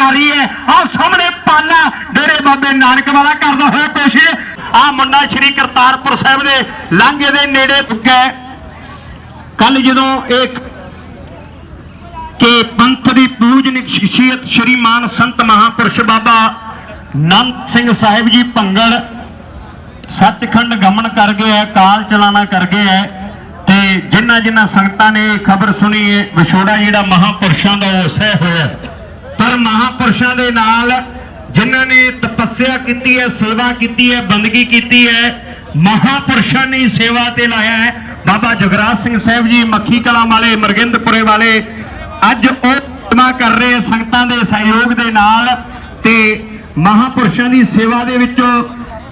ਗਲਜਾਰੀ ਹੈ। ਆਹ ਸਾਹਮਣੇ ਪਾਲਾ ਡੇਰੇ ਬਾਬੇ ਨਾਨਕ ਵਾਲਾ ਕਰਦਾ ਹੋਇਆ ਕੋਸ਼ਿਸ਼ ਆਹ ਮੁੰਡਾ ਸ਼੍ਰੀ ਕਰਤਾਰਪੁਰ ਸਾਹਿਬ ਦੇ ਲਾਂਘੇ ਦੇ ਨੇੜੇ ਪੁੱਗਾ ਕੱਲ ਜਦੋਂ ਇੱਕ ਕਿ ਪੰਥ ਦੀ ਪੂਜਨਿਕ ਸ਼ਖਸੀਅਤ ਸ਼੍ਰੀਮਾਨ ਸੰਤ ਮਹਾਪੁਰਸ਼ ਬਾਬਾ ਨੰਦ ਸਿੰਘ ਸਾਹਿਬ ਜੀ ਭੰਗੜ ਸੱਚਖੰਡ ਗਮਨ ਕਰ ਗਏ ਹੈ, ਕਾਲ ਚਲਾਣਾ ਕਰ ਗਏ ਹੈ ਤੇ ਜਿਨ੍ਹਾਂ ਜਿਨ੍ਹਾਂ ਸੰਗਤਾਂ ਨੇ ਖਬਰ ਸੁਣੀ ਹੈ, ਵਿਛੋੜਾ ਜਿਹੜਾ ਮਹਾਪੁਰਸ਼ਾਂ ਦਾ ਉਹ ਸਹਿ ਹੋਇਆ। ਪਰ ਮਹਾਪੁਰਸ਼ਾਂ ਦੇ ਨਾਲ ਜਿਨ੍ਹਾਂ ਨੇ ਤਪੱਸਿਆ ਕੀਤੀ ਹੈ, ਸੇਵਾ ਕੀਤੀ ਹੈ, ਬੰਦਗੀ ਕੀਤੀ ਹੈ, ਮਹਾਪੁਰਸ਼ਾਂ ਨੇ ਸੇਵਾ ਤੇ ਲਾਇਆ ਹੈ। ਬਾਬਾ ਜਗਰਾਜ ਸਿੰਘ ਸਾਹਿਬ ਜੀ, ਮੱਖੀ ਕਲਾਂ ਵਾਲੇ, ਮਰਗਿੰਦਪੁਰੇ ਵਾਲੇ, ਅੱਜ ਉਹ ਸੇਵਾ ਕਰ ਰਹੇ ਆ ਸੰਗਤਾਂ ਦੇ ਸਹਿਯੋਗ ਦੇ ਨਾਲ ਤੇ ਮਹਾਪੁਰਸ਼ਾਂ ਦੀ ਸੇਵਾ ਦੇ ਵਿੱਚੋਂ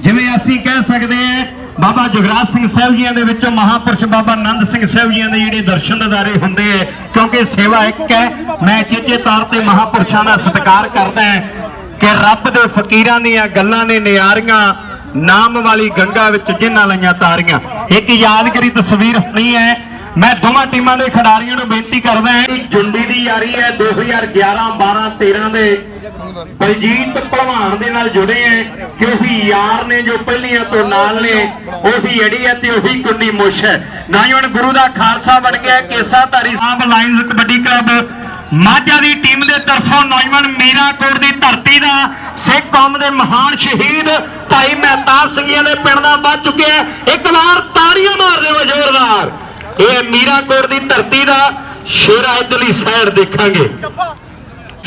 ਜਿਵੇਂ ਅਸੀਂ ਕਹਿ ਸਕਦੇ ਹਾਂ ਬਾਬਾ ਜਗਰਾਜ ਸਿੰਘ ਸਾਹਿਬ ਜੀਆਂ ਦੇ ਵਿੱਚੋਂ ਮਹਾਪੁਰਸ਼ ਬਾਬਾ ਆਨੰਦ ਸਿੰਘ ਸਾਹਿਬ ਜੀਆਂ ਦੇ ਜਿਹੜੇ ਦਰਸ਼ਨ ਅਦਾਰੇ ਹੁੰਦੇ ਹੈ ਕਿਉਂਕਿ ਸੇਵਾ ਇੱਕ ਹੈ, ਮੈਂ ਚੇਚੇ ਤੌਰ ਤੇ ਮਹਾਪੁਰਸ਼ਾਂ ਦਾ ਸਤਿਕਾਰ ਕਰਦਾ ਹਾਂ ਕਿ ਰੱਬ ਦੇ ਫਕੀਰਾਂ ਦੀਆਂ ਗੱਲਾਂ ਨੇ ਨਿਆਰੀਆਂ, ਨਾਮ ਵਾਲੀ ਗੰਗਾ ਵਿੱਚ ਜਿਨ੍ਹਾਂ ਲਈਆਂ ਤਾਰੀਆਂ। ਇੱਕ ਯਾਦਗਾਰੀ ਤਸਵੀਰ ਹੋਣੀ ਹੈ, ਮੈਂ ਦੋਵਾਂ ਟੀਮਾਂ ਦੇ ਖਿਡਾਰੀਆਂ ਨੂੰ ਬੇਨਤੀ ਕਰਦਾ ਹਾਂ ਕਿ ਜੁੰਡੀ ਦੀ ਯਾਰੀ ਹੈ 2011 12 13 ਦੇ। ਬਲਜੀਤ ਭਲਵਾਨ ਦੇ ਨਾਲ ਜੁੜੇ ਐ ਕਿ ਉਹੀ ਯਾਰ ਨੇ ਜੋ ਪਹਿਲੀਆਂ ਤੋਂ ਨਾਲ ਨੇ, ਉਹੀ ਅੜੀ ਹੈ ਤੇ ਉਹੀ ਕੁੰਡੀ ਮੁੱਛ ਹੈ। ਨਾ ਗੁਰੂ ਦਾ ਖਾਲਸਾ ਬਣ ਗਿਆ ਕੇਸਾ ਸਾਹਿਬ ਲਾਇਨਸ ਕਬੱਡੀ ਕਲੱਬ ਮਾਝਾ ਦੀ ਟੀਮ ਦੇ ਤਰਫੋਂ ਨੌਜਵਾਨ ਮੀਰਾਕੋਟ ਦੀ ਧਰਤੀ ਦਾ ਸਿੱਖ ਕੌਮ ਦੇ ਮਹਾਨ ਸ਼ਹੀਦ ਭਾਈ ਮਹਿਤਾਬ ਸਿੰਘੀਆਂ ਦੇ ਪਿੰਡ ਦਾ ਵੱਜ ਚੁੱਕਿਆ ਇੱਕ ਵਾਰ ਤਾੜੀਆਂ ਮਾਰ ਦਿਓ ਜ਼ੋਰਦਾਰ। ਇਹ ਮੀਰਾਕੋਟ ਦੀ ਧਰਤੀ ਦਾ ਸ਼ੇਰਾ ਇਧਰਲੀ ਸਾਈਡ ਦੇਖਾਂਗੇ।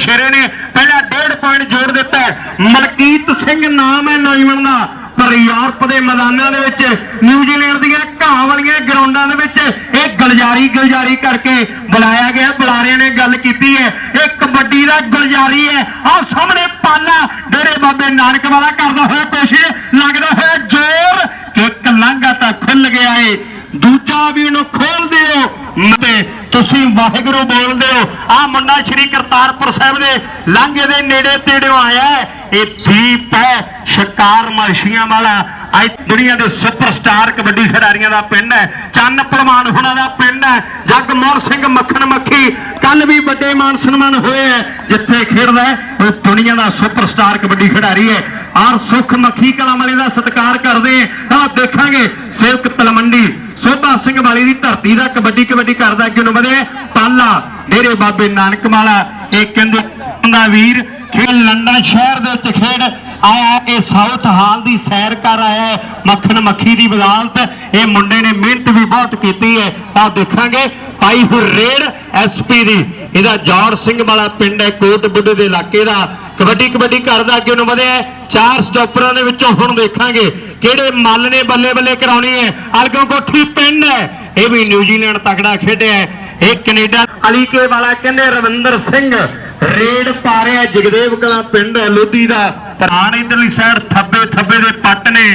ਸ਼ੇਰੇ ਨੇ ਪਹਿਲਾ ਡੇਢ ਪੁਆਇੰਟ ਜੋੜ ਦਿੱਤਾ ਮਲਕੀਤ ਸਿੰਘ ਨਾਮ ਹੈ ਨੌਜਵਾਨ ਦਾ। ਪਰ ਯੂਰਪ ਦੇ ਮੈਦਾਨਾਂ ਦੇ ਵਿੱਚ, ਨਿਊਜ਼ੀਲੈਂਡ ਦੀਆਂ ਘਾਹ ਵਾਲੀਆਂ ਗਰਾਊਂਡਾਂ ਦੇ ਵਿੱਚ ਇਹ ਗਲਜਾਰੀ ਗਲਜਾਰੀ ਕਰਕੇ ਬੁਲਾਇਆ ਗਿਆ। ਬੁਲਾਰਿਆਂ ਨੇ ਗੱਲ ਕੀਤੀ ਹੈ। ਇਹ ਕਬੱਡੀ ਦਾ ਗਲਜਾਰੀ ਹੈ। ਆਹ ਸਾਹਮਣੇ ਪਾਲਾ ਡੇਰੇ ਬਾਬੇ ਨਾਨਕ ਵਾਲਾ ਕਰਦਾ ਹੋਇਆ ਕੋਸ਼ਿਸ਼ ਲੱਗਦਾ ਹੋਇਆ ਜ਼ੋਰ ਕਿ ਇੱਕ ਲਾਂਘਾ ਤਾਂ ਖੁੱਲ ਗਿਆ ਏ। ਦੂਜਾ ਵੀ ਉਹਨੂੰ ਖੋਲ ਦਿਓ। ਤੇ ਤੁਸੀਂ ਵਾਹਿਗੁਰੂ ਬੋਲ ਹੋ ਸ਼੍ਰੀ ਕਰਤਾਰਪੁਰ ਸਾਹਿਬ ਦੇ ਲਾਂਘੇ ਦੇ ਨੇੜੇ ਤੇੜਿਓ ਆਇਆ ਇਹ ਦੀਪ ਹੈ, ਸ਼ਿਕਾਰ ਮਾਸ਼ੀਆਂ ਵਾਲਾ। ਅੱਜ ਦੁਨੀਆ ਦੇ ਸੁਪਰਸਟਾਰ ਕਬੱਡੀ ਖਿਡਾਰੀਆਂ ਦਾ ਪਿੰਡ ਹੈ, ਚੰਨ ਪਹਿਲਵਾਨ ਹੁਣਾਂ ਦਾ ਪਿੰਡ ਹੈ। ਜਗਮੋਹਨ ਸਿੰਘ ਮੱਖਣ ਮੱਖੀ ਕੱਲ ਵੀ ਵੱਡੇ ਮਾਨ ਸਨਮਾਨ ਹੋਏ ਹੈ। ਜਿੱਥੇ ਖੇਡਦਾ ਉਹ ਦੁਨੀਆ ਦਾ ਸੁਪਰਸਟਾਰ ਕਬੱਡੀ ਖਿਡਾਰੀ ਹੈ। ਆਰ ਸੁਖ ਮੱਖੀ ਕਲਾਂ ਵਾਲੇ ਦਾ ਸਤਿਕਾਰ ਕਰਦੇ ਆ ਦੇਖਾਂਗੇ, ਸੇਵਕ ਤਲਮੰਡੀ ਸੋਭਾ ਸਿੰਘ ਵਾਲੀ ਦੀ ਧਰਤੀ ਦਾ ਕਬੱਡੀ ਕਬੱਡੀ ਕਰਦਾ ਅੱਗੇ ਨੂੰ ਵਧੇ ਪਾਲਾ ਡੇਰੇ ਬਾਬੇ ਨਾਨਕ ਵਾਲਾ। ਇਹ ਕਹਿੰਦੇ ਦਾ ਵੀਰ ਖੇਡ ਲੰਡਨ ਸ਼ਹਿਰ ਦੇ ਵਿੱਚ ਖੇਡ ਆਇਆ ਇਹ ਸਾਊਥ ਹਾਲ ਦੀ ਸੈਰ ਕਰ ਆਇਆ ਮੱਖਣ ਮੱਖੀ ਦੀ ਬਦੌਲਤ। ਇਹ ਮੁੰਡੇ ਨੇ ਮਿਹਨਤ ਵੀ ਬਹੁਤ ਕੀਤੀ ਹੈ। ਤਾਂ ਦੇਖਾਂਗੇ ਪਾਈ ਹੋ ਐਸਪੀ ਦੀ। ਇਹਦਾ ਜੌਰ ਸਿੰਘ ਵਾਲਾ ਪਿੰਡ ਹੈ ਕੋਟ ਬੁੱਢੇ ਦੇ ਇਲਾਕੇ ਦਾ। ਕਬੱਡੀ ਕਬੱਡੀ ਕਰਦਾ ਅੱਗੇ ਨੂੰ ਵਧਿਆ ਚਾਰ ਸਟਾਪਰਾਂ ਦੇ ਵਿੱਚੋਂ ਹੁਣ ਦੇਖਾਂਗੇ ਕਿਹੜੇ ਮੱਲ ਨੇ ਬੱਲੇ ਬੱਲੇ ਕਰਾਉਣੀ ਹੈ। ਅਲਗੋਂ ਕੋਠੀ ਪਿੰਡ ਹੈ। ਇਹ ਵੀ ਨਿਊਜ਼ੀਲੈਂਡ ਤਕੜਾ ਖੇਡਿਆ ਹੈ। ਇਹ ਕੈਨੇਡਾ ਅਲੀਕੇ ਵਾਲਾ ਕਹਿੰਦੇ ਰਵਿੰਦਰ ਸਿੰਘ, ਰੇਡ ਪਾ ਰਿਹਾ ਜਗਦੇਵ ਕਲਾ ਪਿੰਡ ਲੋਧੀ ਦਾ। ਪ੍ਰਾਣ ਇਧਰਲੀ ਸਾਈਡ ਥੱਬੇ ਥੱਬੇ ਦੇ ਪੱਟ ਨੇ।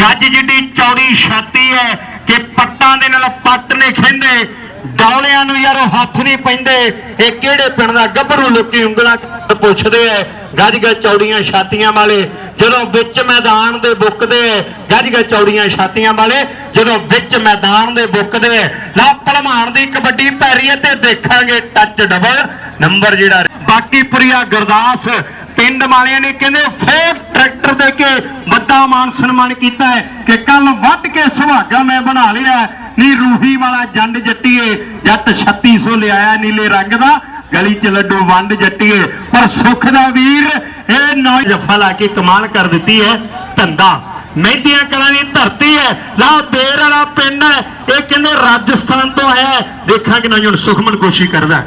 ਗੱਜ ਜਿੱਡੀ ਚੌੜੀ ਛਾਤੀ ਹੈ ਕਿ ਪੱਟਾਂ ਦੇ ਨਾਲ ਪੱਟ ਨੇ ਖਿੰਦੇ। ਡੌਲਿਆਂ ਨੂੰ ਯਾਰ ਹੱਥ ਨਹੀਂ ਪੈਂਦੇ। ਇਹ ਕਿਹੜੇ ਪਿੰਡ ਦਾ ਗੱਭਰੂ ਲੋਕੀ ਉਂਗਲਾਂ ਪੁੱਛਦੇ ਐ ਗੱਜ ਗੱਜ ਚੌੜੀਆਂ ਛਾਤੀਆਂ ਵਾਲੇ, ਜਦੋਂ ਵਿੱਚ ਮੈਦਾਨ ਦੇ ਬੁੱਕਦੇ ਐ ਗੱਜ ਗੱਜ ਚੌੜੀਆਂ ਛਾਤੀਆਂ ਵਾਲੇ, ਜਦੋਂ ਵਿੱਚ ਮੈਦਾਨ ਦੇ ਬੁੱਕਦੇ ਐ ਲਾ ਭਲਮਾਨ ਦੀ ਕਬੱਡੀ ਪੈ ਤੇ ਦੇਖਾਂਗੇ ਟੱਚ ਡਬਲ ਨੰਬਰ ਜਿਹੜਾ ਬਾਕੀ ਪੁਰੀਆ ਗੁਰਦਾਸ ਪਿੰਡ ਵਾਲਿਆਂ ਨੇ ਕਹਿੰਦੇ ਫੇਰ ਟਰੈਕਟਰ ਦੇ ਕੇ ਵੱਡਾ ਮਾਨ ਸਨਮਾਨ ਕੀਤਾ ਹੈ ਕਿ ਕੱਲ ਵੱਧ ਕੇ ਸੁਹਾਗਾ ਮੈਂ ਬਣਾ ਲਿਆ ਨੀ ਰੂਹੀ ਵਾਲਾ ਜੰਡ ਜੱਟੀਏ, ਜੱਟ 3600 ਲਿਆਇਆ ਨੀਲੇ ਰੰਗ ਦਾ। ਗਲੀ ਚ ਲੱਡੂ ਵੰਡ ਜੱਟੀਏ, ਪਰ ਸੁਖ ਦਾ ਵੀਰ ਇਹ ਨੌ ਜਫਾ ਲਾ ਕੇ ਕਮਾਲ ਕਰ ਦਿੱਤੀ ਹੈ, ਧੰਦਾ। ਮਹਿੰਦੀਆਂ ਕਲਾਂ ਦੀ ਧਰਤੀ ਹੈ, ਲਾ ਬੇਰ ਵਾਲਾ ਪਿੰਡ ਹੈ, ਇਹ ਕਹਿੰਦੇ ਰਾਜਸਥਾਨ ਤੋਂ ਆਇਆ ਹੈ। ਦੇਖਾਂਗੇ ਨਾ ਹੁਣ ਸੁਖਮਨ ਕੋਸ਼ਿਸ਼ ਕਰਦਾ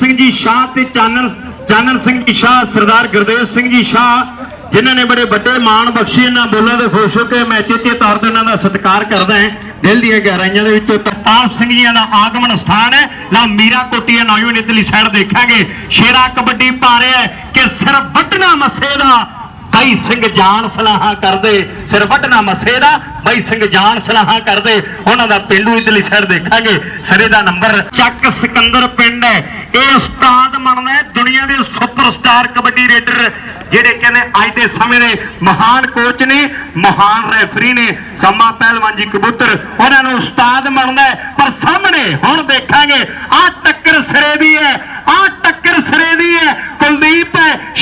ਸਿੰਘ ਜੀ ਸ਼ਾਹ ਤੇ ਚਾਨਣ ਚਾਨਣ ਸਿੰਘ ਜੀ ਸ਼ਾਹ, ਸਰਦਾਰ ਗੁਰਦੇਵ ਸਿੰਘ ਜੀ ਸ਼ਾਹ, ਜਿਨ੍ਹਾਂ ਨੇ ਬੜੇ ਵੱਡੇ ਮਾਣ ਬਖਸ਼ੇ, ਇਹਨਾਂ ਬੋਲਾਂ ਦੇ ਖੁਸ਼ ਹੋ ਕੇ ਮੈਂ ਚੇਚੇ ਤੌਰ ਤੇ ਇਹਨਾਂ ਦਾ ਸਤਿਕਾਰ ਕਰਦਾ ਹਾਂ। ਦਿਲ ਦੀਆਂ ਗਹਿਰਾਈਆਂ ਦੇ ਵਿੱਚੋਂ ਪ੍ਰਤਾਪ ਸਿੰਘ ਜੀਆਂ ਦਾ ਆਗਮਨ ਸਥਾਨ ਹੈ। ਨਾ ਮੀਰਾ ਕੋਟੀਆ ਨੌਜਵਾਨ ਇਧਰਲੀ ਸਾਈਡ ਦੇਖਾਂਗੇ। ਸ਼ੇਰਾ ਕਬੱਡੀ ਪਾ ਰਿਹਾ ਕਿ ਸਿਰ ਵੱਢਣਾ ਮੱਸੇ ਦਾ ਬਾਈ ਸਿੰਘ ਜਾਨ ਸਲਾਹਾਂ ਕਰਦੇ, ਸਿਰ ਵੱਢਣਾ ਮੱਸੇ ਦਾ, ਬਾਈ ਸਿੰਘ ਜਾਨ ਸਲਾਹਾਂ ਕਰਦੇ। ਉਹਨਾਂ ਦਾ ਪਿੰਡੂ ਇਧਰਲੀ ਸਾਈਡ ਦੇਖਾਂਗੇ, ਸਰੇ ਦਾ ਨੰਬਰ ਚੱਕ ਸਿਕੰਦਰ ਪਿੰਡ ਹੈ। ਇਹ ਉਸਤਾਦ ਮੰਨਦਾ ਦੁਨੀਆ ਦੇ ਸੁਪਰਸਟਾਰ ਕਬੱਡੀ ਰੇਡਰ, ਜਿਹੜੇ ਕਹਿੰਦੇ ਅੱਜ ਦੇ ਸਮੇਂ ਦੇ ਮਹਾਨ ਕੋਚ ਨੇ, ਮਹਾਨ ਰੈਫਰੀ ਨੇ, ਸਮਾ ਪਹਿਲਵਾਨ ਜੀ ਕਬੂਤਰ, ਉਹਨਾਂ ਨੂੰ ਉਸਤਾਦ ਮੰਨਦਾ ਪਰ ਸਾਹਮਣੇ ਹੁਣ ਦੇਖਾਂਗੇ, ਆਹ ਟੱਕਰ ਸਿਰੇ ਦੀ ਹੈ, ਆਹ ਟੱਕਰ ਸਿਰੇ ਦੀ ਹੈ। ਕੁਲਦੀਪ ਹੈ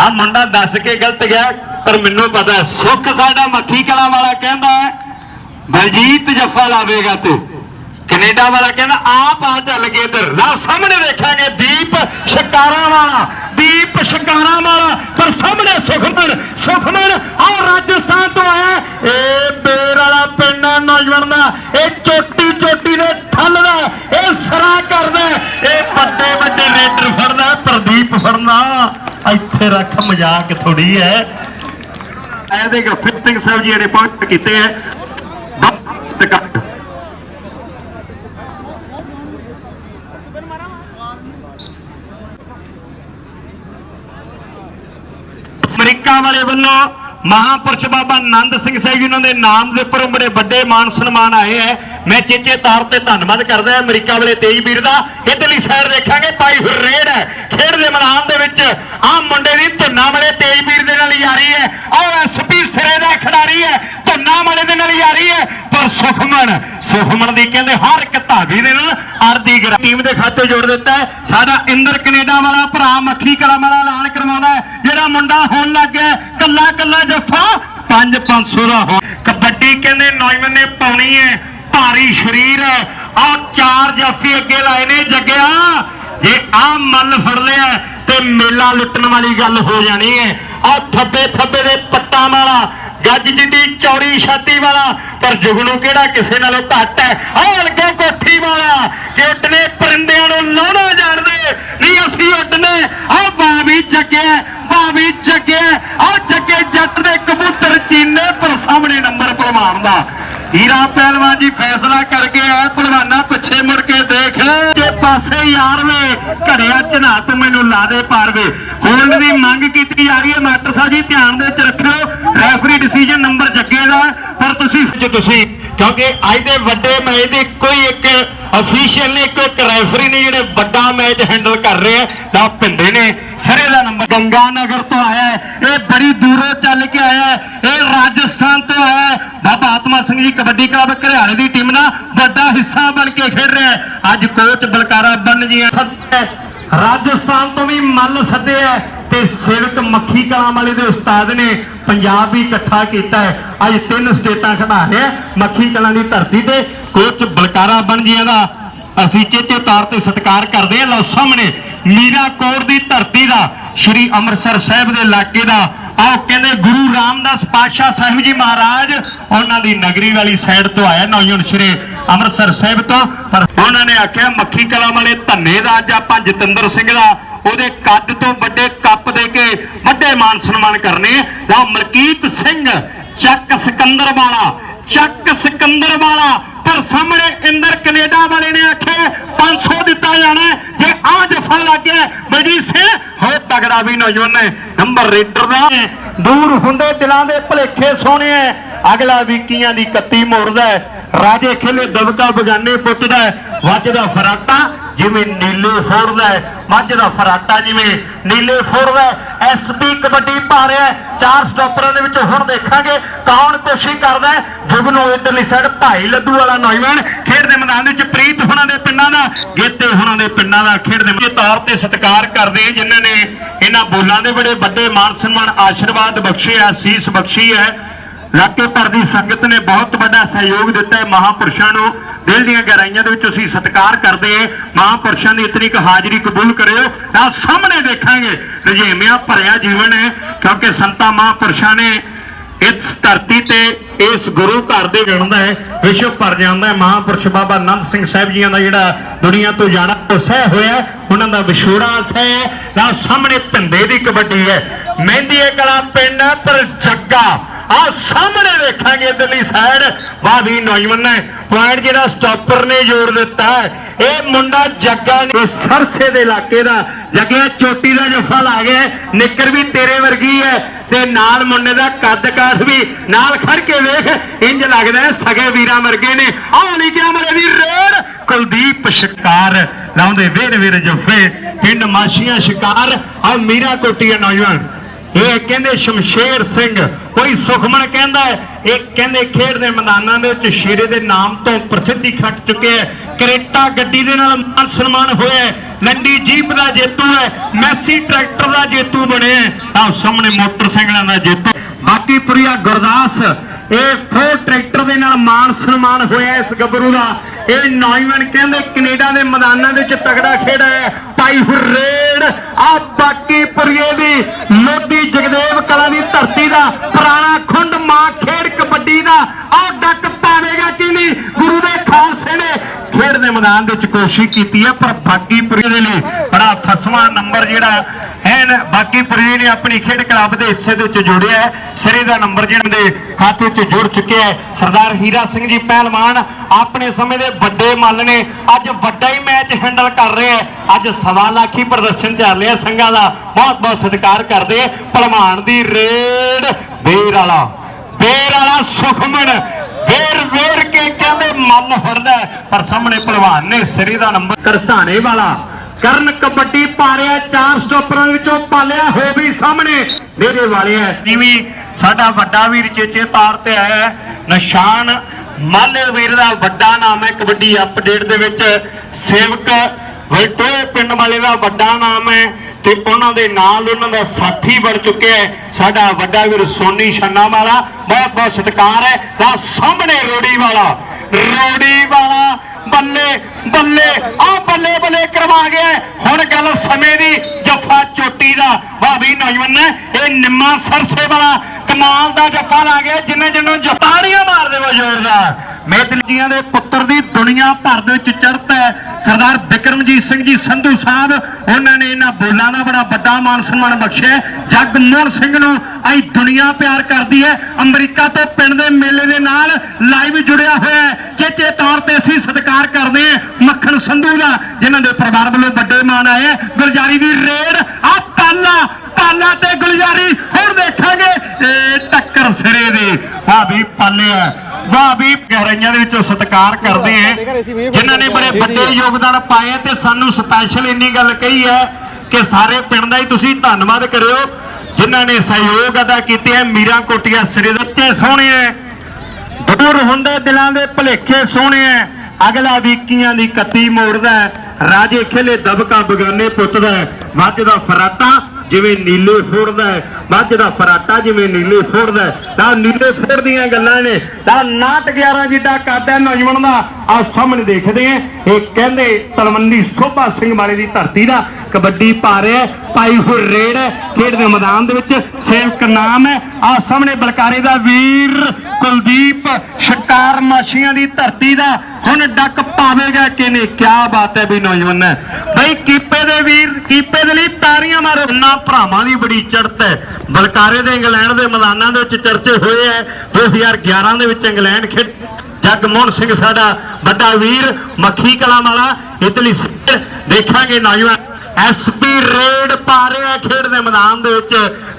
ਆ ਮੁੰਡਾ ਦੱਸ ਕੇ ਗਲਤ ਗਿਆ, ਪਰ ਮੈਨੂੰ ਪਤਾ ਸੁੱਖ ਸਾਡਾ ਮੱਖੀ ਕਲਾ ਵਾਲਾ ਕਹਿੰਦਾ ਹੈ, ਬਲਜੀਤ ਜੱਫਾ ਲਾਵੇਗਾ ਤੂੰ। ਕੈਨੇਡਾ ਵਾਲਾ ਕਹਿੰਦਾ, ਆਪ ਆ ਚੱਲ ਕੇ ਇੱਧਰ। ਲਾ ਸਾਹਮਣੇ ਦੇਖਾਂਗੇ ਦੀਪ ਸ਼ਿਕਾਰਾਂ ਵਾਲਾ, ਦੀਪ ਸ਼ਿਕਾਰਾਂ ਵਾਲਾ। ਪਰ ਸਾਹਮਣੇ ਸੁਖਮਨ ਸੁਖਮਨ, ਆ ਰਾਜਸਥਾਨ ਤੋਂ ਆਇਆ ਇਹ ਬੇਰ ਵਾਲਾ ਪਿੰਡ ਆ ਨੌਜਵਾਨ ਦਾ। ਇਹ ਚੋਟੀ ਚੋਟੀ ਦੇ ਠੱਲ ਦਾ। ਇਹ ਸਰਾ ਕਰਦਾ ਇਹ ਵੱਡੇ ਵੱਡੇ ਰੇਡਰ ਇੱਥੇ ਰੱਖ ਮਜ਼ਾਕ ਥੋੜੀ ਹੈ। ਇਹਦੇ ਗੁਰਪ੍ਰੀਤ ਸਿੰਘ ਸਾਹਿਬ ਜੀ ਨੇ ਪਹੁੰਚ ਕੀਤੇ ਹੈ। ਬਹੁਤ ਘੱਟ। ਅਮਰੀਕਾ ਵਾਲੇ ਵੱਲੋਂ ਮਹਾਪੁਰਸ਼ ਬਾਬਾ ਆਨੰਦ ਸਿੰਘ ਸਾਹਿਬ ਜੀ ਉਹਨਾਂ ਦੇ ਨਾਮ ਦੇ ਉੱਪਰ ਬੜੇ ਵੱਡੇ ਮਾਨ ਸਨਮਾਨ ਆਏ ਹੈ। ਮੈਂ ਚੇਚੇ ਤੌਰ ਤੇ ਧੰਨਵਾਦ ਕਰਦਾ ਅਮਰੀਕਾ ਵਾਲੇ ਤੇਜ ਵੀਰ ਦਾ। ਇਧਰਲੀ ਸਾਈਡ ਦੇਖਾਂਗੇ, ਭਾਈ ਹੁਰੇੜ ਹੈ ਖੇਡ ਦੇ ਮੈਦਾਨ ਦੇ ਵਿੱਚ ਆਹ ਮੁੰਡੇ ਦੀ ਧੁੰਨਾ ਵਾਲੇ ਤੇਜ ਵੀਰ ਦੇ ਨਾਲ ਯਾਰੀ ਹੈ ਆਹ ਐਸਪੀ ਸਿਰੇ ਦਾ ਖਿਡਾਰੀ ਹੈ ਧੁੰਨਾ ਵਾਲੇ ਦੇ ਨਾਲ ਯਾਰੀ ਹੈ ਪਰ ਸੁਖਮਨ ਸੁਖਮਨ ਦੀ ਕਹਿੰਦੇ ਹਰ ਇੱਕ ਧਾਵੀ ਦੇ ਨਾਲ ਅਰਦੀ ਟੀਮ ਦੇ ਖਾਤੇ ਜੋੜ ਦਿੱਤਾ ਹੈ। ਸਾਡਾ ਇੰਦਰ ਕੈਨੇਡਾ ਵਾਲਾ ਭਰਾ ਮੱਖੀ ਕਲਾ ਵਾਲਾ ਐਲਾਨ ਕਰਵਾਉਂਦਾ ਹੈ। ਜਿਹੜਾ ਮੁੰਡਾ ਹੋਣ ਲੱਗ ਕੱਲਾ ਕੱਲਾ ਜੱਫਾ 5-500 ਦਾ ਹੋ ਕਬੱਡੀ ਕਹਿੰਦੇ ਨੌਜਵਾਨ ਨੇ ਪਾਉਣੀ ਹੈ। ਭਾਰੀ ਸਰੀਰ ਹੈ। ਆਹ ਚਾਰ ਜੱਫੀ ਅੱਗੇ ਲਾਏ ਨੇ ਜੱਗਿਆ। ਜੇ ਆ ਮੱਲ ਫੜ ਲਿਆ ਤੇ ਮੇਲਾ ਲੁੱਟਣ ਵਾਲੀ ਗੱਲ ਹੋ ਜਾਣੀ ਹੈ। ਆ ਥੱਬੇ ਥੱਬੇ ਦੇ ਪੱਟਾਂ ਵਾਲਾ ਗੱਜ ਜਿੱਡੀ ਚੌੜੀ ਛਾਤੀ ਵਾਲਾ, ਪਰ ਜੁਗਨੂ ਕਿਹੜਾ ਕਿਸੇ ਨਾਲੋਂ ਘੱਟ ਹੈ? ਆਹ ਅਲਗੇ ਕੋਠੀ ਵਾਲਾ। ਕਿ ਉੱਡਨੇ ਪਰਿੰਦਿਆਂ ਨੂੰ ਲਾਉਣਾ ਜਾਣਦੇ, ਨਹੀਂ ਅਸੀਂ ਉੱਡਨੇ ਆਹ ਬਾਵੀ ਜੱਗਿਆ ਬਾਵੀ ਜੱਗਿਆ ਆ ਜੱਗੇ ਜੱਟ ਦੇ ਕਬੂਤਰ ਚੀਨੇ ਪਰ ਸਾਹਮਣੇ ਨੰਬਰ ਭਲਵਾਨ ਦਾ। ਹੀਰਾ ਪਹਿਲਵਾਨ ਜੀ ਫੈਸਲਾ ਕਰਕੇ ਗਿਆ ਭਲਵਾਨਾ ਪਿੱਛੇ ਮੁੜ ਕੇ ਦੇਖ। ਕਿ ਪਾਸੇ ਯਾਰ ਵੇ, ਘੜਿਆ ਚਨਾ ਤੂੰ ਮੈਨੂੰ ਲਾ ਦੇ ਪਾਰ ਵੇ। ਹੋਲਡ ਦੀ ਮੰਗ ਕੀਤੀ ਜਾ ਰਹੀ ਹੈ, ਮਾਸਟਰ ਸਾਹਿਬ ਜੀ, ਧਿਆਨ ਦੇ ਵਿੱਚ ਰੱਖਿਓ। ਡਿਸੀਜਨ ਨੰਬਰ ਜੱਗੇ ਦਾ, ਪਰ ਤੁਸੀਂ ਜੇ ਤੁਸੀਂ, ਕਿਉਂਕਿ ਅੱਜ ਦੇ ਵੱਡੇ ਮੈਚ ਦੇ ਕੋਈ ਇੱਕ ਅਫੀਸ਼ੀਅਲ ਨੇ ਕੋਈ ਇੱਕ ਰੈਫਰੀ ਨੇ ਜਿਹੜੇ ਵੱਡਾ ਮੈਚ ਹੈਂਡਲ ਕਰ ਰਹੇ ਤਾਂ ਪਿੰਦੇ ਨੇ। ਸਰੇ ਦਾ ਨੰਬਰ ਗੰਗਾ ਨਗਰ ਤੋਂ ਆਇਆ ਇਹ ਬੜੀ ਦੂਰੋਂ ਚੱਲ ਕੇ ਆਇਆ ਇਹ ਰਾਜਸਥਾਨ ਤੋਂ ਆਇਆ ਬਾਬਾ ਆਤਮਾ ਸਿੰਘ ਜੀ ਕਬੱਡੀ ਕਲੱਬ ਘਰਿਆਲੇ ਦੀ ਟੀਮ ਨਾਲ ਵੱਡਾ ਹਿੱਸਾ ਬਣ ਕੇ ਖੇਡ ਰਿਹਾ ਅੱਜ ਕੋਚ ਬਲਕਾਰਾ ਬੰਨ ਜੀ ਰਾਜਸਥਾਨ ਤੋਂ ਵੀ ਮੱਲ ਸੱਦੇ ਹੈ। ਤੇ ਸੇਵਕ ਮੱਖੀ ਕਲਾਂ ਵਾਲੇ ਦੇ ਉਸਤਾਦ ਨੇ ਪੰਜਾਬ ਵੀ ਇਕੱਠਾ ਕੀਤਾ ਹੈ। ਅੱਜ ਤਿੰਨ ਸਟੇਟਾਂ ਖੜਾ ਰਿਹਾ ਮੱਖੀ ਕਲਾਂ ਦੀ ਧਰਤੀ ਤੇ। ਕੋਚ ਬਲਕਾਰਾ ਬਣ ਜੀਆਂ ਦਾ, ਅਸੀਂ ਚੇਚੇ ਤੌਰ ਤੇ ਸਤਿਕਾਰ ਕਰਦੇ ਹਾਂ। ਲਓ ਸਾਹਮਣੇ, ਮੀਰਾ ਦੀ ਧਰਤੀ ਦਾ, ਸ਼੍ਰੀ ਅੰਮ੍ਰਿਤਸਰ ਸਾਹਿਬ ਦੇ ਇਲਾਕੇ ਦਾ। ਆਓ ਕਹਿੰਦੇ ਗੁਰੂ ਰਾਮਦਾਸ ਪਾਤਸ਼ਾਹ ਸਾਹਿਬ ਜੀ ਮਹਾਰਾਜ, ਉਹਨਾਂ ਦੀ ਨਗਰੀ ਵਾਲੀ ਸਾਈਡ ਤੋਂ ਆਇਆ ਨੌਜਵਾਨ ਸ਼੍ਰੀ ਅੰਮ੍ਰਿਤਸਰ ਸਾਹਿਬ ਤੋਂ। ਪਰ ਉਹਨਾਂ ਨੇ ਆਖਿਆ, ਮੱਖੀ ਕਲਾਂ ਵਾਲੇ ਧੰਨੇ ਦਾ ਅੱਜ ਆਪਾਂ ਜਤਿੰਦਰ ਸਿੰਘ ਦਾ, ਉਹਦੇ ਕੱਦ ਤੋਂ ਵੱਡੇ ਕੱਪ ਦੇ ਕੇ ਵੱਡੇ ਮਾਨ ਸਨਮਾਨ ਕਰਨੇ ਆ। ਮਲਕੀਤ ਸਿੰਘ, ਚੱਕ ਸਿਕੰਦਰ ਵਾਲਾ, ਚੱਕ ਸਿਕੰਦਰ ਵਾਲਾ। ਪਰ ਸਾਹਮਣੇ ਇੰਦਰ ਕੈਨੇਡਾ ਵਾਲੇ ਨੇ ਆਖਿਆ 500 ਦਿੱਤਾ ਜਾਣਾ ਜੇ ਆ ਜਫਾ ਲੱਗ ਬਲਜੀਤ ਸਿੰਘ ਹੋ ਤਗੜਾ ਵੀ ਨੌਜਵਾਨ ਹੈ। ਨੰਬਰ ਰੇਡਰ ਦਾ ਦੂਰ ਹੁੰਦੇ ਦਿਲਾਂ ਦੇ ਭਲੇਖੇ ਸੋਹਣੇ ਅਗਲਾ ਵੀਕੀਆਂ ਦੀ ਕੱਤੀ ਮੋੜਦਾ ਰਾਜੇ ਖੇਲੇ ਦਬਕਾ ਬਗਾਨੇ ਪੁੱਟਦਾ ਵੱਜਦਾ ਫਰਾਟਾ। ਜਿਵੇਂ ਨੀਲੇ ਫੋੜਦਾ ਮੱਝ ਦਾ ਫਰਾਟਾ ਜਿਵੇਂ ਨੀਲੇ ਫੋੜਦਾ ਐਸਪੀ ਕਬੱਡੀ ਪਾ ਰਿਹਾ ਚਾਰ ਸਟਾਪਰਾਂ ਦੇ ਵਿੱਚ ਹੁਣ ਦੇਖਾਂਗੇ ਕੌਣ ਕੋਸ਼ਿਸ਼ ਕਰਦਾ ਹੈ। ਇਧਰਲੀ ਸਾਈਡ ਭਾਈ ਲੱਡੂ ਵਾਲਾ ਨੌਜਵਾਨ ਖੇਡ ਦੇ ਮੈਦਾਨ ਦੇ ਵਿੱਚ, ਪ੍ਰੀਤ ਹੁਣਾਂ ਦੇ ਪਿੰਡਾਂ ਦਾ, ਗੇਤੇ ਹੁਣਾਂ ਦੇ ਪਿੰਡਾਂ ਦਾ ਖੇਡ ਦੇ ਤੌਰ ਤੇ ਸਤਿਕਾਰ ਕਰਦੇ ਹਾਂ ਜਿਨ੍ਹਾਂ ਨੇ ਇਹਨਾਂ ਬੋਲਾਂ ਦੇ ਬੜੇ ਵੱਡੇ ਮਾਨ ਸਨਮਾਨ ਆਸ਼ੀਰਵਾਦ ਬਖਸ਼ੇ ਆ ਸੀਸ ਬਖਸ਼ੀ ਹੈ। ਇਲਾਕੇ ਭਰ ਦੀ ਸੰਗਤ ਨੇ ਬਹੁਤ ਵੱਡਾ ਸਹਿਯੋਗ ਦਿੱਤਾ ਹੈ ਮਹਾਪੁਰਸ਼ਾਂ ਨੂੰ। ਦਿਲ ਦੀਆਂ ਗਹਿਰਾਈਆਂ ਦੇ ਵਿੱਚ ਅਸੀਂ ਸਤਿਕਾਰ ਕਰਦੇ ਹਾਂ। ਮਹਾਪੁਰਸ਼ਾਂ ਦੀ ਇਤਨੀ ਕੁ ਹਾਜ਼ਰੀ ਕਬੂਲ ਕਰਿਓ। ਆ ਸਾਹਮਣੇ ਦੇਖਾਂਗੇ ਰਜੇਮਿਆਂ ਭਰਿਆ ਜੀਵਨ ਹੈ, ਕਿਉਂਕਿ ਸੰਤਾਂ ਮਹਾਪੁਰਸ਼ਾਂ ਨੇ ਇਸ ਧਰਤੀ ਤੇ ਇਸ ਗੁਰੂ ਘਰ ਦੇ ਗਣਦਾ ਹੈ, ਵਿਸ਼ਵ ਭਰ ਜਾਂਦਾ ਹੈ। ਮਹਾਪੁਰਸ਼ ਬਾਬਾ ਆਨੰਦ ਸਿੰਘ ਸਾਹਿਬ ਜੀਆਂ ਦਾ ਜਿਹੜਾ ਦੁਨੀਆ ਤੋਂ ਜਾਣਾ ਉਹ ਸਹਿ ਹੋਇਆ, ਉਹਨਾਂ ਦਾ ਵਿਛੋੜਾ ਸਹਿ ਹੈ। ਨਾਲ ਸਾਹਮਣੇ ਭਿੰਦੇ ਦੀ ਕਬੱਡੀ ਹੈ। ਮਹਿੰਦੀ ਕਲਾ ਪਿੰਡ ਪਰ ਜੱਗਾ ਆ ਸਾਹਮਣੇ ਵੇਖਾਂਗੇ ਇਧਰਲੀ ਸਾਈਡ ਵਾਹ ਵੀ ਨੌਜਵਾਨ ਹੈ ਪੁਆਇੰਟ ਜਿਹੜਾ ਸਟਾਪਰ ਨੇ ਜੋੜ ਦਿੱਤਾ ਇਹ ਮੁੰਡਾ ਜੱਗਾ ਨੇ ਸਰਸੇ ਦੇ ਇਲਾਕੇ ਦਾ, ਜੱਗਿਆ ਚੋਟੀ ਦਾ ਜੱਫਾ ਲਾ ਗਿਆ ਨਿੱਕਰ ਵੀ ਤੇਰੇ ਵਰਗੀ ਹੈ ਤੇ ਨਾਲ ਮੁੰਡੇ ਦਾ ਕੱਦ ਕਾਠ ਵੀ ਨਾਲ ਖੜ ਕੇ ਵੇਖ, ਇੰਜ ਲੱਗਦਾ ਹੈ ਸਗੇ ਵੀਰਾਂ ਵਰਗੇ ਨੇ। ਆਹ ਨਹੀਂ ਮਰੇ ਦੀ ਰੇਡ, ਕੁਲਦੀਪ ਸ਼ਿਕਾਰ ਲਾਉਂਦੇ ਵੇਰ ਵੇਰ ਜੱਫੇ, ਪਿੰਡ ਮਾਸ਼ੀਆਂ ਸ਼ਿਕਾਰ। ਆ ਮੀਰਾ ਕੋਟੀਆ ਨੌਜਵਾਨ। ਇਹ ਕਹਿੰਦੇ ਸ਼ਮਸ਼ੇਰ ਸਿੰਘ, ਕੋਈ ਸੁਖਮਨ ਕਹਿੰਦਾ ਇਹ ਕਹਿੰਦੇ ਖੇਡ ਦੇ ਮੈਦਾਨਾਂ ਦੇ ਵਿੱਚ ਸ਼ੇਰੇ ਦੇ ਨਾਮ ਤੋਂ ਪ੍ਰਸਿੱਧੀ ਖੱਟ ਚੁੱਕੇ ਹੈ, ਕਰੇਟਾ ਗੱਡੀ ਦੇ ਨਾਲ ਮਾਨ ਸਨਮਾਨ ਹੋਇਆ ਹੈ ਲੰਡੀ ਜੀਪ ਦਾ ਜੇਤੂ ਹੈ, ਮੈਸੀ ਟਰੈਕਟਰ ਦਾ ਜੇਤੂ ਬਣਿਆ ਹੈ। ਆਹ ਸਾਹਮਣੇ ਮੋਟਰਸਾਈਕਲਾਂ ਦਾ ਜੇਤੂ ਬਾਕੀ ਪ੍ਰਿਆ ਗੁਰਦਾਸ, ਇਹ ਫੋ ਟਰੈਕਟਰ ਦੇ ਨਾਲ ਮਾਨ ਸਨਮਾਨ ਹੋਇਆ ਇਸ ਗੱਭਰੂ ਦਾ ਇਹ ਨੌਜਵਾਨ ਕਹਿੰਦੇ ਕੈਨੇਡਾ ਦੇ ਮੈਦਾਨਾਂ ਵਿੱਚ ਤਗੜਾ ਖੇਡ ਹੈ। ਭਾਈ ਹੁਰੇੜ, ਆ ਬਾਕੀ ਪੁਰੀਏ ਦੀ ਮੋਦੀ ਜਗਦੇਵ ਕਲਾ ਦੀ ਧਰਤੀ ਦਾ, ਪੁਰਾਣਾ ਖੁੰਡ ਮਾਂ ਖੇਡ ਕਬੱਡੀ ਦਾ, ਆ ਡੱਕ ਪਾਵੇਗਾ ਨਹੀਂ, ਗੁਰੂ ਦੇ ਖਾਲਸੇ ਨੇ ਖੇਡ ਦੇ ਮੈਦਾਨ ਦੇ ਵਿੱਚ ਕੋਸ਼ਿਸ਼ ਕੀਤੀ ਹੈ, ਪਰ ਬਾਕੀ ਦੇ ਲਈ ਬੜਾ ਫਸਵਾ ਨੰਬਰ ਜਿਹੜਾ ਹੈ ਨਾ ਨੇ ਆਪਣੀ ਖੇਡ ਕਲੱਬ ਦੇ ਹਿੱਸੇ ਦੇ ਵਿੱਚ ਜੋੜਿਆ ਸਿਰੇ ਦਾ ਨੰਬਰ ਜਿਹੜਾ ਦੇ ਖਾਤੇ 'ਚ ਜੁੜ ਚੁੱਕਿਆ ਹੈ। ਸਰਦਾਰ ਹੀਰਾ ਸਿੰਘ ਜੀ ਪਹਿਲਵਾਨ ਆਪਣੇ ਸਮੇਂ ਦੇ ਵੱਡੇ ਮੱਲ ਨੇ ਅੱਜ ਵੱਡਾ ਹੀ ਮੈਚ ਹੈਂਡਲ ਕਰ ਰਹੇ ਹੈ। ਅੱਜ ਸਵਾ ਲੱਖ ਹੀ ਪ੍ਰਦਰਸ਼ਨ ਚੱਲ ਰਿਹਾ ਸੰਘਾਂ ਦਾ ਬਹੁਤ ਬਹੁਤ ਸਤਿਕਾਰ ਕਰਦੇ ਪਹਿਲਵਾਨ ਦੀ ਰੇਡ, ਬੇਰ ਵਾਲਾ ਬੇਰ ਵਾਲਾ ਸੁਖਮਨ ਵੇਰ ਵੇਰ ਕੇ ਕਹਿੰਦੇ ਮਨ ਫੜਦਾ ਪਰ ਸਾਹਮਣੇ ਪਹਿਲਵਾਨ ਨੇ ਸਿਰੇ ਦਾ ਨੰਬਰ ਕਰਸਾਣੇ ਵਾਲਾ। ਕਰਨ ਕਬੱਡੀ ਪਾ ਚਾਰ ਸਟੋਪਰਾਂ ਵਿੱਚੋਂ ਪਾਲਿਆ ਹੋ ਵੀ ਸਾਹਮਣੇ। ਮੇਰੇ ਵਾਲੇ ਜਿਵੇਂ ਸਾਡਾ ਵੱਡਾ ਵੀਰ ਚੇਚੇ ਤਾਰ ਤੇ ਆਇਆ ਹੈ, ਨਿਸ਼ਾਨ ਮਾਲੇ ਵੀਰ ਦਾ ਵੱਡਾ ਨਾਮ ਹੈ ਕਬੱਡੀ ਅਪਡੇਟ ਦੇ ਵਿੱਚ ਸੇਵਕ ਵਲਟੋਏ ਪਿੰਡ ਵਾਲੇ ਦਾ ਵੱਡਾ ਨਾਮ ਹੈ ਤੇ ਉਹਨਾਂ ਦੇ ਨਾਲ ਉਹਨਾਂ ਦਾ ਸਾਥੀ ਬਣ ਚੁੱਕਿਆ ਹੈ। ਸਾਡਾ ਵੱਡਾ ਵੀਰ ਸੋਨੀ ਛੰਨਾ ਵਾਲਾ ਬਹੁਤ ਬਹੁਤ ਸਤਿਕਾਰ ਹੈ। ਤਾਂ ਸਾਹਮਣੇ ਰੋੜੀ ਵਾਲਾ ਰੋੜੀ ਵਾਲਾ ਬੱਲੇ ਬੱਲੇ ਆ ਬੱਲੇ ਬੱਲੇ ਕਰਵਾ ਗਿਆ ਹੁਣ ਗੱਲ ਸਮੇਂ ਦੀ, ਜੱਫਾ ਚੋਟੀ ਦਾ। ਵਾਹ ਵੀ ਨੌਜਵਾਨ ਇਹ ਨਿੰਮਾ ਸਰਸੇ ਵਾਲਾ ਕਮਾਲ ਦਾ ਜੱਫਾ ਲਾ ਗਿਆ। ਜਿੰਨੇ ਜਿੰਨੂੰ ਜਤਾੜੀਆਂ ਮਾਰਦੇ ਦੇਵੋ ਜ਼ੋਰਦਾਰ। ਮੇਦਲੀਆਂ ਦੇ ਪੁੱਤਰ ਦੀ ਦੁਨੀਆ ਭਰ ਦੇ ਵਿੱਚ ਚੜ੍ਹਤ ਹੈ ਸਰਦਾਰ ਬਿਕਰਮਜੀਤ ਸਿੰਘ ਜੀ ਸੰਧੂ ਸਾਹਿਬ, ਉਹਨਾਂ ਨੇ ਇਹਨਾਂ ਬੋਲਾਂ ਦਾ ਬੜਾ ਵੱਡਾ ਮਾਨ ਸਨਮਾਨ ਬਖਸ਼ਿਆ ਹੈ। ਜਗਮੋਹਨ ਸਿੰਘ ਨੂੰ ਆਈ ਦੁਨੀਆ ਪਿਆਰ ਕਰਦੀ ਹੈ ਅਮਰੀਕਾ ਤੋਂ ਪਿੰਡ ਦੇ ਮੇਲੇ ਦੇ ਨਾਲ ਲਾਈਵ ਜੁੜਿਆ ਹੋਇਆ ਹੈ ਚੇਚੇ ਤੌਰ ਤੇ ਅਸੀਂ ਸਤਿਕਾਰ ਕਰਦੇ ਹਾਂ ਮੱਖਣ ਸੰਧੂ ਦਾ, ਜਿਨ੍ਹਾਂ ਦੇ ਪਰਿਵਾਰ ਵੱਲੋਂ ਵੱਡੇ ਮਾਨ ਆਏ ਹੈ। ਗੁਲਜ਼ਾਰੀ ਦੀ ਰੇਡ ਆ ਪਾਲਾ ਪਾਲਾ ਤੇ ਗੁਲਜ਼ਾਰੀ, ਹੁਣ ਦੇਖਾਂਗੇ, ਇਹ ਟੱਕਰ ਸਿਰੇ ਦੇ ਵਾਹ ਵੀ ਪਾਲਿਆ ਵਾਹ ਵੀ ਗਹਿਰਾਈਆਂ ਦੇ ਵਿੱਚੋਂ ਸਤਿਕਾਰ ਕਰਦੇ ਆ ਜਿਨ੍ਹਾਂ ਨੇ ਬੜੇ ਵੱਡੇ ਯੋਗਦਾਨ ਪਾਏ ਤੇ ਸਾਨੂੰ ਸਪੈਸ਼ਲ ਇੰਨੀ ਗੱਲ ਕਹੀ ਹੈ ਕਿ ਸਾਰੇ ਪਿੰਡ ਦਾ ਹੀ ਤੁਸੀਂ ਧੰਨਵਾਦ ਕਰਿਓ। ਜਿਨ੍ਹਾਂ ਨੇ ਸਹਿਯੋਗ ਅਦਾ ਕੀਤੇ ਹੈ ਮੀਰਾ ਕੋਟੀਆ ਸਿਰੇ ਦੇ ਸੋਹਣੇ ਹੈ ਦੂਰ ਹੁੰਦੇ ਦਿਲਾਂ ਦੇ ਭਲੇਖੇ ਸੋਹਣੇ ਐ। ਅਗਲਾ ਵੀਕੀਆਂ ਦੀ ਕੱਤੀ ਮੋੜਦਾ ਹੈ। ਰਾਜੇ ਖੇਲੇ ਦਬਕਾ ਬਗਾਨੇ ਪੁੱਤ ਦਾ ਹੈ। ਵੱਜਦਾ ਫਰਾਟਾ। ਜਿਵੇਂ ਨੀਲੇ ਫੋੜਦਾ ਹੈ। ਦਾ ਫਰਾਟਾ ਜਿਵੇਂ ਨੀਲੇ ਫੋੜਦਾ ਤਾਂ ਨੀਲੇ ਫੋੜ ਦੀਆਂ ਗੱਲਾਂ ਨੇ, ਤਾਂ ਨਾਟ 11 ਜਿੱਡਾ ਕਰਦਾ ਨੌਜਵਾਨ ਦਾ ਆ ਸਾਹਮਣੇ ਦੇਖਦੇ ਆ, ਇਹ ਕਹਿੰਦੇ ਤਲਵੰਡੀ ਸੋਭਾ ਸਿੰਘ ਵਾਲੇ ਦੀ ਧਰਤੀ ਦਾ ਕਬੱਡੀ ਪਾ ਰਿਹਾ ਪਾਈ ਹੋਈ ਰੇਡ ਖੇਡ ਦੇ ਮੈਦਾਨ ਦੇ ਵਿੱਚ ਸੇਵਕ ਨਾਮ ਹੈ। ਆ ਸਾਹਮਣੇ ਬਲਕਾਰੇ ਦਾ ਵੀਰ ਕੁਲਦੀਪ ਸ਼ਿਕਾਰ ਮਾਸ਼ੀਆਂ ਦੀ ਧਰਤੀ ਦਾ ਹੁਣ ਡੱਕ ਪਾਵੇਗਾ ਕਿ ਨਹੀਂ ਕੀ ਬਾਤ ਹੈ ਵੀ ਨੌਜਵਾਨ ਬਈ ਕੀਪੇ ਦੇ ਵੀਰ, ਕੀਪੇ ਦੇ ਲਈ ਤਾਰੀਆਂ ਮਾਰੋ। ਨਾ ਭਰਾਵਾਂ ਦੀ ਬੜੀ ਚੜਤ ਹੈ। ਬਲਕਾਰੇ ਦੇ ਇੰਗਲੈਂਡ ਦੇ ਮੈਦਾਨਾਂ ਦੇ ਵਿੱਚ ਚਰਚੇ ਹੋਏ ਹੈ। 2011 ਦੇ ਵਿੱਚ ਇੰਗਲੈਂਡ ਖੇਡ ਜਗਮੋਹਨ ਸਿੰਘ ਸਾਡਾ ਵੱਡਾ ਵੀਰ ਮੱਖੀ ਕਲਾਂ ਵਾਲਾ ਇਤਲੀ ਦੇਖਾਂਗੇ ਨੌਜਵਾਨ। ਐਸਪੀ ਰੇਡ ਪਾ ਰਿਹਾ ਖੇਡ ਦੇ ਮੈਦਾਨ ਦੇ ਵਿੱਚ।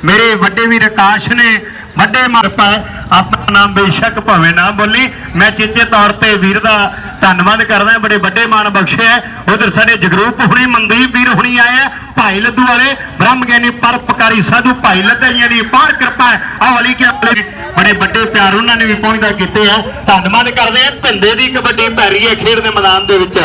ਮੇਰੇ ਵੱਡੇ ਵੀਰ ਆਕਾਸ਼ ਨੇ ਵੱਡੇ ਮਰਪਾ ਆਪਣਾ ਨਾਮ ਬੇਸ਼ੱਕ ਭਾਵੇਂ ਨਾ ਬੋਲੀ। ਮੈਂ ਚੇਚੇ ਤੌਰ ਤੇ ਵੀਰ ਦਾ ਧੰਨਵਾਦ ਕਰਦਾ। ਬੜੇ ਵੱਡੇ ਮਾਣ ਬਖਸ਼ਿਆ ਉਧਰ ਸਾਡੇ ਜਗਰੂਪ ਹੁਣੀ ਮਨਦੀਪ ਵੀਰ ਹੁਣੀ ਆਏ ਭਾਈ ਲੱਦੂ ਵਾਲੇ, ਬ੍ਰਹਮ ਗਿਆਨੀ ਪਰਪਕਾਰੀ ਸਾਧੂ ਭਾਈ ਲੱਦਾਈਆਂ ਦੀ ਪਾਰ ਕਿਰਪਾ ਆਹ ਵਾਲੀ ਕਿ ਬੜੇ ਵੱਡੇ ਪਿਆਰ ਉਹਨਾਂ ਨੇ ਵੀ ਪਹੁੰਚਦਾ ਕੀਤੇ ਆ। ਧੰਨਵਾਦ ਕਰਦੇ ਆ ਭਿੰਦੇ ਦੀ ਕਬੱਡੀ ਪੈ ਰਹੀ ਹੈ ਖੇਡ ਦੇ ਮੈਦਾਨ ਦੇ ਵਿੱਚ।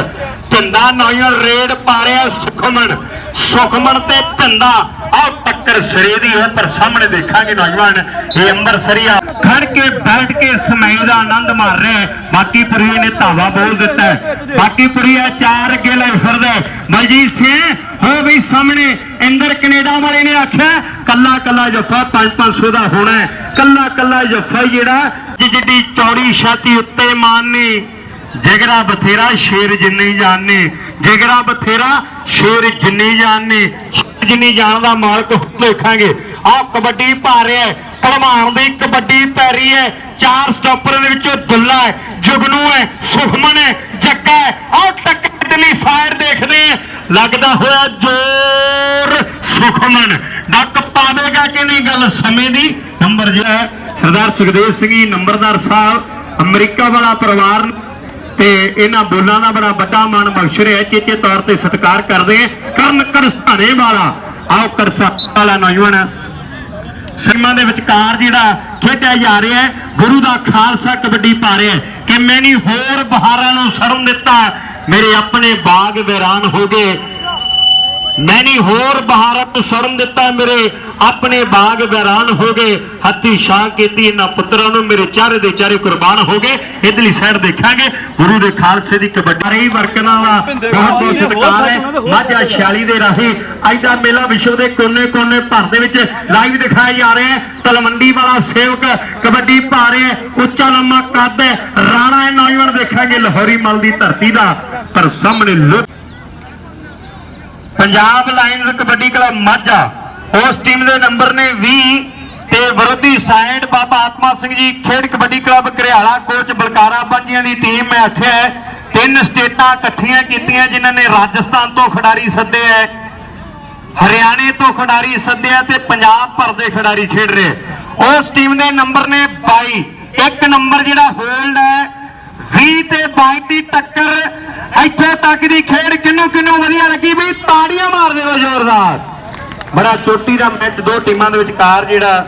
ਭਿੰਦਾ ਨੌਜਵਾਨ ਰੇਡ ਪਾ ਰਿਹਾ ਸੁਖਮਨ। ਸੁਖਮਨ ਤੇ ਭਿੰਦਾ ਆਹ ਟੱਕਰ ਸਿਰੇ ਦੀ ਹੈ, ਪਰ ਸਾਹਮਣੇ ਦੇਖਾਂਗੇ ਨੌਜਵਾਨ ਇਹ ਅੰਬਰਸਰੀਆ ਖੜ ਕੇ ਬੈਠ ਕੇ ਸਮੇਂ ਦਾ ਆਨੰਦ ਮਾਰ ਰਿਹਾ ਹੈ। ਨੇ ਧਾਵਾ ਬੋਲ ਦਿੱਤਾ ਹੈ। ਚਾਰ ਅੱਗੇ ਲੈ ਫਿਰਦਾ ਹੈ। ਸਿੰਘ, ਹੋ ਵੀ ਸਾਹਮਣੇ ਇੰਦਰ ਕੈਨੇਡਾ ਵਾਲੇ ਨੇ ਆਖਿਆ, ਕੱਲਾ ਕੱਲਾ ਜੱਫਾ 5-500 ਦਾ ਹੋਣਾ ਕੱਲਾ ਕੱਲਾ ਜੱਫਾ ਜਿਹੜਾ ਜਿ- ਜਿੱਡੀ ਚੌੜੀ ਛਾਤੀ ਉੱਤੇ ਮਾਨ ਨੇ। ਜਿਗਰਾ ਬਥੇਰਾ ਸ਼ੇਰ ਜਿੰਨੀ ਜਾਣਨੀ ਜਿਗਰਾ ਬਥੇਰਾ ਸ਼ੇਰ ਜਿੰਨੀ ਜਾਣਨੀ ਨੇ। ਜਿੰਨੀ ਜਾਣ ਦਾ ਮਾਲਕ ਦੇਖਾਂਗੇ। ਆਹ ਕਬੱਡੀ ਪਾ ਰਿਹਾ ਹੈ। ਭਲਵਾਨ ਦੀ ਕਬੱਡੀ ਪੈ ਰਹੀ ਹੈ। ਚਾਰ ਸਟਾਪਰਾਂ ਦੇ ਵਿੱਚੋਂ ਦੁੱਲਾ ਹੈ। ਜੁਗਨੂ ਹੈ। ਸੁਖਮਨ ਹੈ। ਜੱਗਾ ਹੈ। ਆਹ ਟੱਕਰ ਲਈ ਸਾਈਡ ਦੇਖਦੇ ਆ ਲੱਗਦਾ ਹੋਇਆ ਜ਼ੋਰ ਸੁਖਮਨ। ਡੱਕ ਪਾਵੇਗਾ ਕਿ ਨਹੀਂ ਗੱਲ ਸਮੇਂ ਦੀ? ਨੰਬਰ ਜਿਹੜਾ ਸਰਦਾਰ ਸੁਖਦੇਵ ਸਿੰਘ ਜੀ, ਨੰਬਰਦਾਰ ਸਾਹਿਬ, ਅਮਰੀਕਾ ਵਾਲਾ ਪਰਿਵਾਰ ਤੇ ਇਹਨਾਂ ਬੋਲਾਂ ਦਾ ਬੜਾ ਵੱਡਾ ਮਾਣ ਬਖਸ਼ ਰਿਹਾ, ਚੇਚੇ ਤੌਰ ਤੇ ਸਤਿਕਾਰ ਕਰਦੇ ਕਰਨ ਕਰਸਾਣੇ ਵਾਲਾ, ਆਓ ਕਰਸਾ ਵਾਲਾ ਨੌਜਵਾਨ। ਸੀਮਾ ਦੇ ਵਿਚਕਾਰ ਜਿਹੜਾ ਖੇਡਿਆ ਜਾ ਰਿਹਾ ਹੈ, ਗੁਰੂ ਦਾ ਖਾਲਸਾ ਕਬੱਡੀ ਪਾ ਰਿਹਾ ਹੈ। ਕਿ ਮੈਨੀ ਹੋਰ ਬਹਾਰਾਂ ਨੂੰ ਸੜਨ ਦਿੱਤਾ। ਮੇਰੇ ਆਪਣੇ ਬਾਗ ਵੀਰਾਨ ਹੋ ਗਏ। ਮੈਂ ਨਹੀਂ ਹੋਰ ਬਹਾਰਤ ਸੁਰਨ ਦਿੱਤਾ ਮੇਰੇ ਆਪਣੇ ਬਾਗ ਵੈਰਾਨ ਹੋ ਗਏ ਹੱਥੀ ਛਾਂ ਕੀਤੀ ਇਹਨਾਂ ਪੁੱਤਰਾਂ ਨੂੰ ਮੇਰੇ ਚਾਰੇ ਦੇ ਚਾਰੇ ਕੁਰਬਾਨ ਹੋ ਗਏ ਇਧਰਲੀ ਸਾਈਡ ਦੇਖਾਂਗੇ ਗੁਰੂ ਦੇ ਖਾਲਸੇ ਦੀ ਕਬੱਡੀ ਰਹੀ ਵਰਕਰਾਂ ਦਾ ਬਹੁਤ ਬਹੁਤ ਸਤਿਕਾਰ ਹੈ ਮਾਝਾ 46 ਦੇ ਰਾਹੀਂ ਅੱਜ ਦਾ ਮੇਲਾ ਵਿਸ਼ਵ ਦੇ ਕੋਨੇ-ਕੋਨੇ ਭਰ ਦੇ ਵਿੱਚ ਲਾਈਵ ਦਿਖਾਇਆ ਜਾ ਰਿਹਾ ਹੈ ਤਲਵੰਡੀ ਵਾਲਾ ਸੇਵਕ ਕਬੱਡੀ ਪਾ ਰਿਹਾ ਉੱਚਾ ਲੰਮਾ ਕੱਦ ਹੈ ਰਾਣਾ ਇਹ ਨੌਜਵਾਨ ਦੇਖਾਂਗੇ ਲਾਹੌਰੀ ਮਲ ਦੀ ਧਰਤੀ ਦਾ ਪਰ ਸਾਹਮਣੇ ਲੁੱਟ ਪੰਜਾਬ ਲਾਇਨਜ਼ ਕਬੱਡੀ ਕਲੱਬ ਮਾਝਾ ਉਸ ਟੀਮ ਦੇ ਨੰਬਰ ਨੇ 20 ਤੇ ਵਿਰੋਧੀ ਸਾਈਡ ਬਾਬਾ ਆਤਮਾ ਸਿੰਘ ਜੀ ਖੇਡ ਕਬੱਡੀ ਕਲੱਬ ਘਰਿਆਲਾ ਕੋਚ ਬਲਕਾਰਾ ਪੰਜੀਆਂ ਦੀ ਟੀਮ ਮੈਂ ਆਖਿਆ ਹੈ, ਤਿੰਨ ਸਟੇਟਾਂ ਇਕੱਠੀਆਂ ਕੀਤੀਆਂ ਜਿਨ੍ਹਾਂ ਨੇ ਰਾਜਸਥਾਨ ਤੋਂ ਖਿਡਾਰੀ ਸੱਦੇ ਹੈ ਹਰਿਆਣੇ ਤੋਂ ਖਿਡਾਰੀ ਸੱਦਿਆ ਤੇ ਪੰਜਾਬ ਭਰ ਦੇ ਖਿਡਾਰੀ ਖੇਡ ਰਹੇ ਉਸ ਟੀਮ ਦੇ ਨੰਬਰ ਨੇ 22 ਇੱਕ ਨੰਬਰ ਜਿਹੜਾ ਹੋਲਡ ਹੈ 20 ਤੇ 22 ਦੀ ਟੱਕਰ ਇੱਥੇ ਤੱਕ ਦੀ ਖੇਡ ਕਿੰਨੂੰ ਕਿੰਨੂੰ ਵਧੀਆ ਲੱਗੀ ਵੀ ਤਾੜੀਆਂ ਮਾਰ ਦਿਓ ਜ਼ੋਰਦਾਰ। ਬੜਾ ਚੋਟੀ ਦਾ ਮੈਚ ਦੋ ਟੀਮਾਂ ਦੇ ਵਿਚਕਾਰ ਜਿਹੜਾ